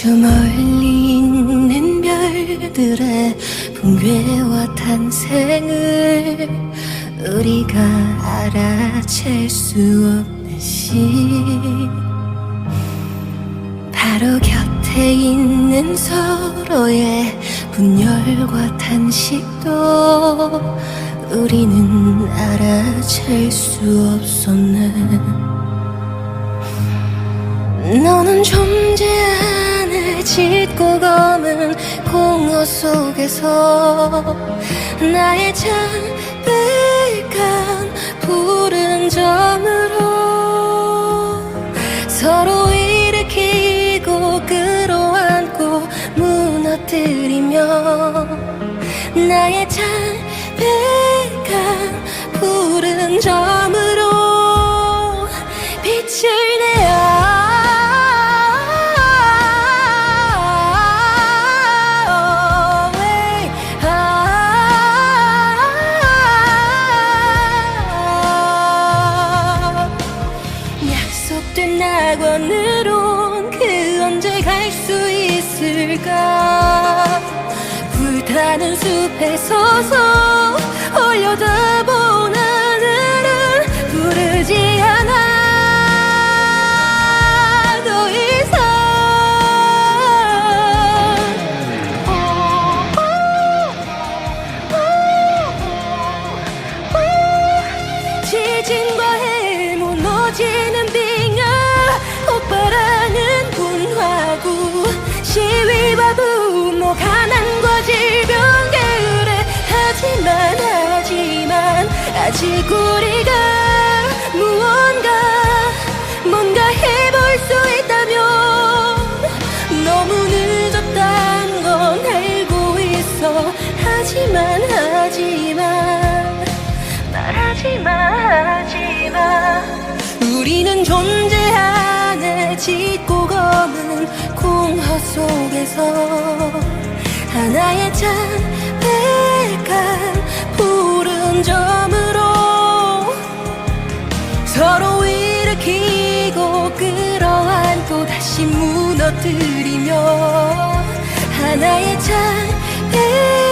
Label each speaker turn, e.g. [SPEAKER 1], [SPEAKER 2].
[SPEAKER 1] 저 멀리 있는 별들의 붕괴와 탄생을 우리가 알아챌 수 없듯이 바로 곁에 있는 서로의 분열과 탄식도 우리는 알아챌 수 없었네. 너는 존재 짙고 검은 공허 속에서 나의 창백한 푸른 점으로 서로 일으키고 끌어안고 무너뜨리며 나의 창 약속된 낙원으론 그 언제 갈 수 있을까 불타는 숲에 서서 올려다본 하늘은 부르지 않아 더 이상 지진과 아직 우리가 무언가 뭔가 해볼 수 있다면 너무 늦었단 건 알고 있어. 하지만 하지만 말 하지마 하지마. 우리는 존재하네. 짙고 검은 공허 속에서 하나의 창 일으키고 끌어안고 다시 무너뜨리며 하나의 창백한